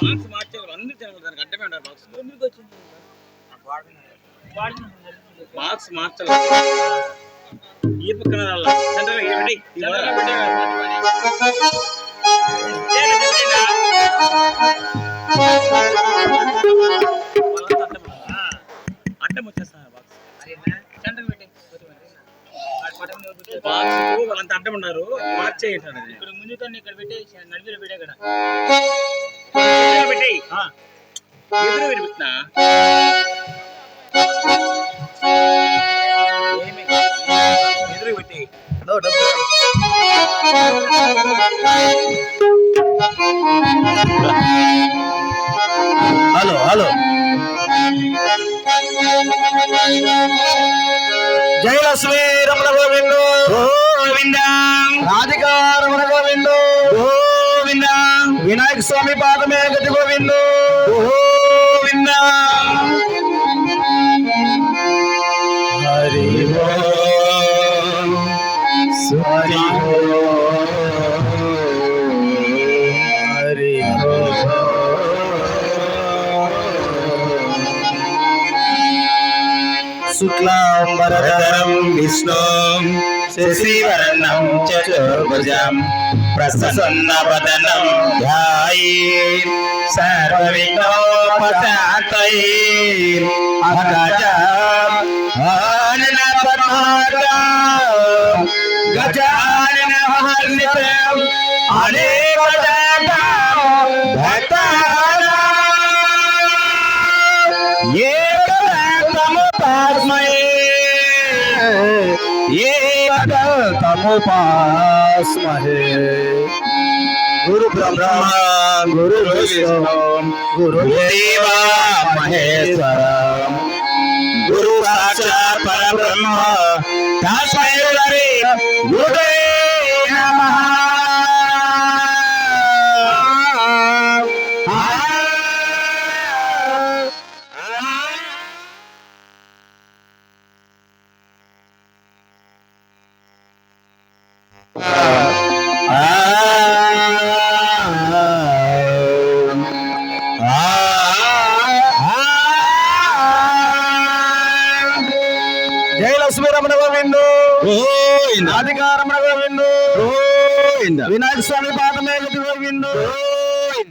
Box మార్చేవాళ్ళు అందరూ తినగలరు దానికి అడ్డమే ఉండాలి బాక్స్ ఎందుకు వచ్చింది బాక్స్ మార్చాలి ఈ పక్కన రాళ్ళ సెంటర్ వాళ్ళంతా అడ్డం ఉన్నారు. అనేది ఇక్కడ పెట్టి నడిపిలో పెట్టే ఇక్కడ. పెట్టి ఆ, ఎదురు మీరు పెట్టినా ఏమి? ఎదురు పెట్టి హలో. హలో. జయలక్ష్మి రమణ గోవిందు గోవింద. రాధికా రమణ గోవిందు. గోవింద. వినాయక స్వామి పాదమే గతి గోవిందు. గోవింద. शुक्लां वरदरं विष्णुं शशिवर्णं चतुर्भुजं प्रसन्नवदनं ध्याये सर्वविघ्नोपशान्तये अगजां हरणपमादा गजाननहर्नितं ये अटल तम पास में गुरु ब्रह्मा, गुरु विष्णु, गुरु देवा महेश्वर गुरु साक्षात् परब्रह्म तस्मै गुरुदेव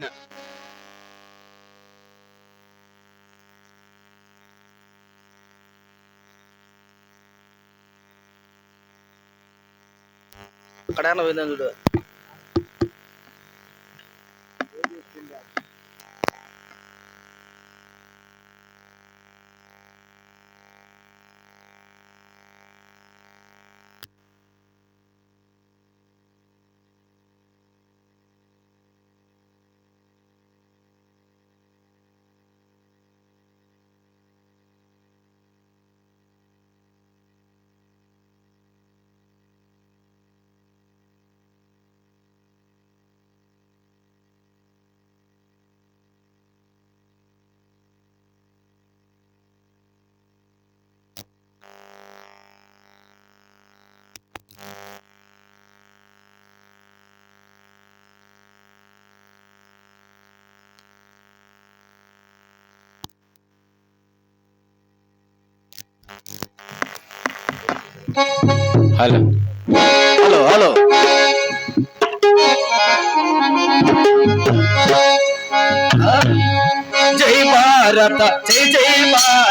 ഇന്ന്. കടയാണ് വരുന്നത്? హలో. Hello hello. జై భారత జై జై భారత.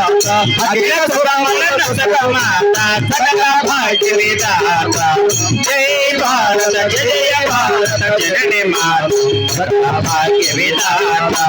दाता अखिल सुरानंद सकमाता सकला भाग्य विदाता जय भारत जय भारत जननी माता भाग्य विदाता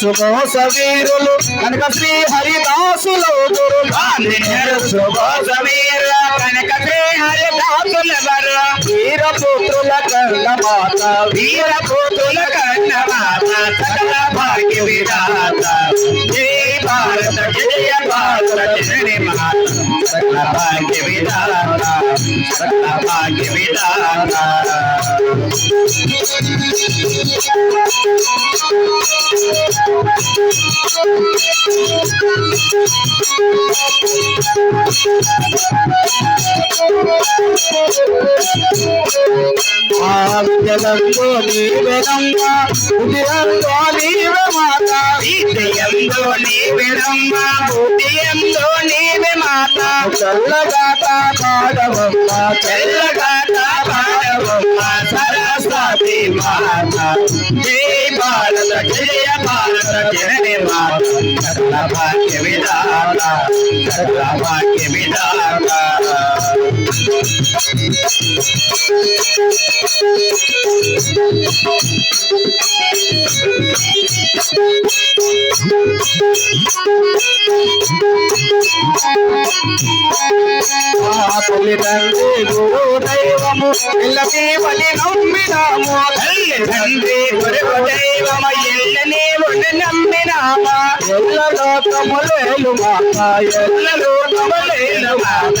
సుభాష సవీరులు కనుక శ్రీ హరిదాసులు గురు. గాంధీ కనుక శ్రీ హరిదాసుల వీరపుత్రుల కన్న మాత వీరపుత్రుల కన్న ಭಾಗ್ಯ ವಿಧಾತ ಜಯ ಭಾರತ ಜಯ ಭಾರತ ಜನನಿ ಮಾತ ಸಕಲ Thank you. ఆవిద్యంలో నీవెనమ్మ ఉదయంలో నీవే మాత విద్యంలో నీవెనమ్మ ఉదయంలో నీవే మాత చల్లగాట పాడవమ్మ చల్లగాట పాడవమ్మ సరస్వతి మాత జై భారత జయ భారత జనని మాత సకల భాగ్య విధాత సకల భాగ్య విధాత తల్లి తండ్రి గురు దైవము ఇల్లకి బలి నమ్మినాము గురు దైవము ఉండి నమ్మినామా ఎల్ల లోకములేలు మాత ఎల్ల లోకములేలు మాత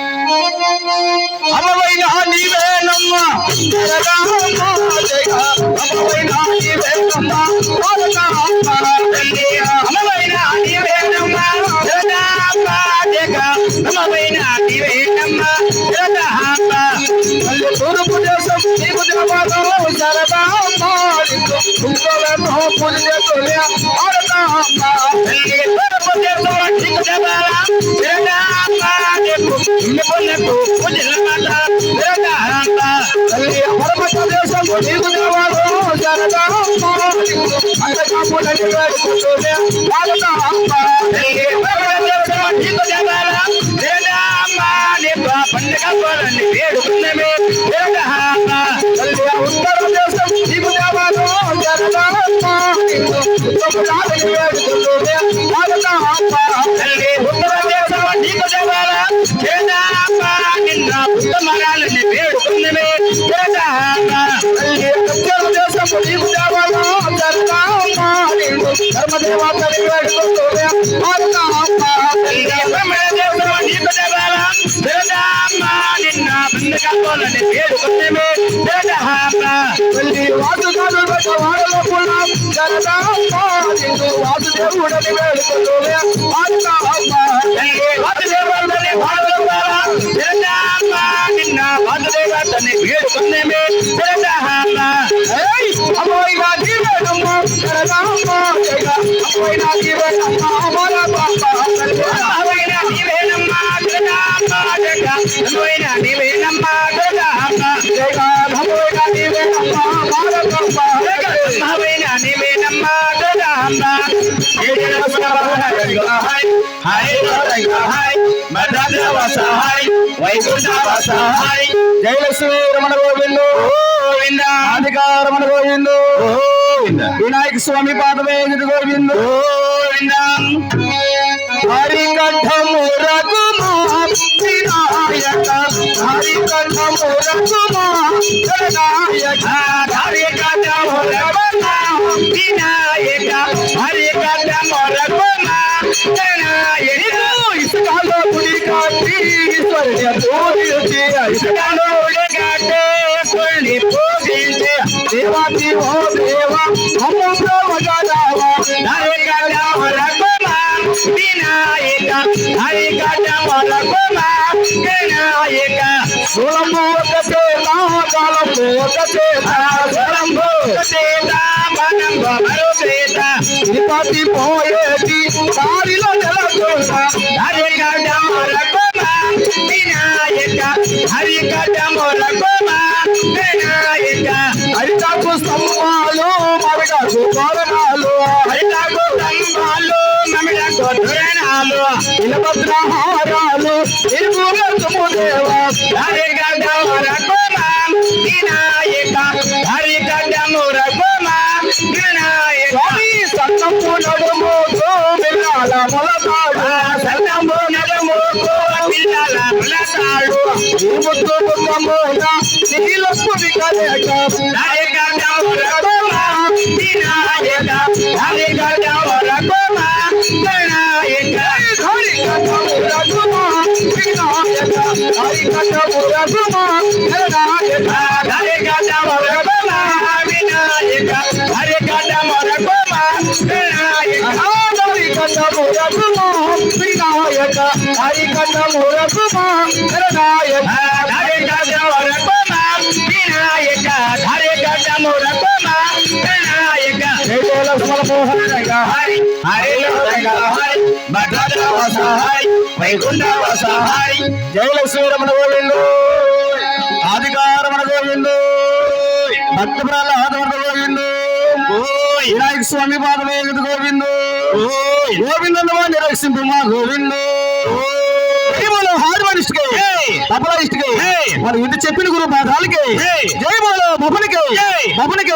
అమవైన నీవేనమ్మ. అమవైన నీవేనమ్మ. అమవైన నీవేనమ్మ. ಹಾಪ ದೇಗ ನಮ್ಮ ಬೈನ ದಿವೆ ನಮ್ಮ ರತ ಹಾಪ ಅಲ್ಲಿ ತುರು ಪುಜ ಸಂತಿ ಪುಜ ಪಾದವ ಸರಬ ಮಾಡಿತು ಕುಂಕುಮ ಮೋಹ ಪುಜ ತುಲ್ಯ ಅರತ ಹಾಪ ಅಲ್ಲಿ ತುರು ಪುಜ ಸಂತಿ ಪುಜ ಬಾಲ ರತ ಹಾಪ ದೇಕು ನಿಪನಕು ಪುಜ ಲಮಲ ರತ ಹಾಪ ಅಲ್ಲಿ ಹರಮ ಪ್ರದೇಶ ಪುಜ ಪಾದವ ಸರಬ ಮಾಡಿತು ಅರತ ಹಾಪ ಅಲ್ಲಿ ತುರು ಪುಜ ಸಂತಿ ಪುಜ ಬಾಲ ರತ ಹಾಪ ಅಲ್ಲಿ మట్టితో జపాలా లేదా అమ్మా నీ పండుగ పొలని వేడుకున్నమే ఉత్తరం దేశం నీకు దేవాలయం ఉత్తరం దేశం నీకు దేవాలయం లేదా అమ్మా నిన్న ఉత్తమరాలని వేడుకున్నమే ధర్మదేవా వేడుకుంటూ వాసుదేవుడని వేడుకుంటూనే అమ్మ అమ్మ వాసుదేవుడని భాగవారా జగదామ్మ నిన్న వాసుదేవతని వేడుకునేమే జగదామ్మ అమ్మోయి నా జీవనమ్మ జగదామ్మ జగ అమ్మోయి నా జీవనమ్మ అమరా జయలక్ష్మి రమణ గోవిందు. గోవింద అధికారమణ గోవిందు వినాయక స్వామి పాదమే గోవిందు గోవింద. హరికంఠము రఘుమా వినాయక హరికంఠము రఘుమా వినాయక. హరి కథ మొరగమ వినాయక హరి కథ మొరగమ వినాయక ఇసుకాలో గుడి కాటి देवा देवो देवा हम तो मजा लावा हरे गजा वाला कोमा विनायका हरे गजा वाला कोमा विनायका सोलंबो कते दा कालंबो कते दा सोलंबो कते दा मनंब भरोसे दा निपाति पोयेति सारिलो जलकोसा हरे गजा वाला कोमा विनायका हरे गजा वाला कोमा विनायका హరితాకు స్తంభాలు మరగకు తోరణాలు హరితకు స్తంభాలు మమిళకు ధురణాలు ఇలభద్రహారాలు ఇరువురము దేవ హరి కథ మొరగమ వినాయక హరి కథ మొరగమ వినాయక. స్వామి సన్నపు నడుము గోవిలాల మొలతాడు పిల్లతాడు ఈ ముద్దు ముఖమున నీలపు వికలేక హరి కథ మొరగమ వినాయక హరి హరి హరి హరి జయ గోవిందు గోవిందు. భక్త ప్రహ్లాదమణ గోవిందు స్వామి పాదమే గోవిందు. గోవిందు? నిరక్షింపు మా గోవిందు జయమోలో మరి చెప్పిన గురు పాఠాలకి జయమోలో బొమ్మనికి బొమ్మనికి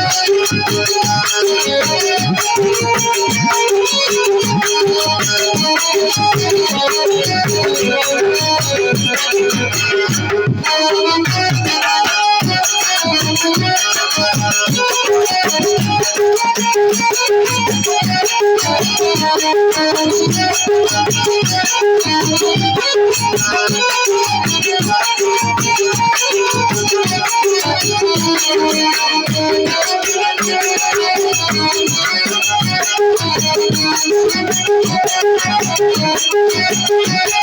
Thank you.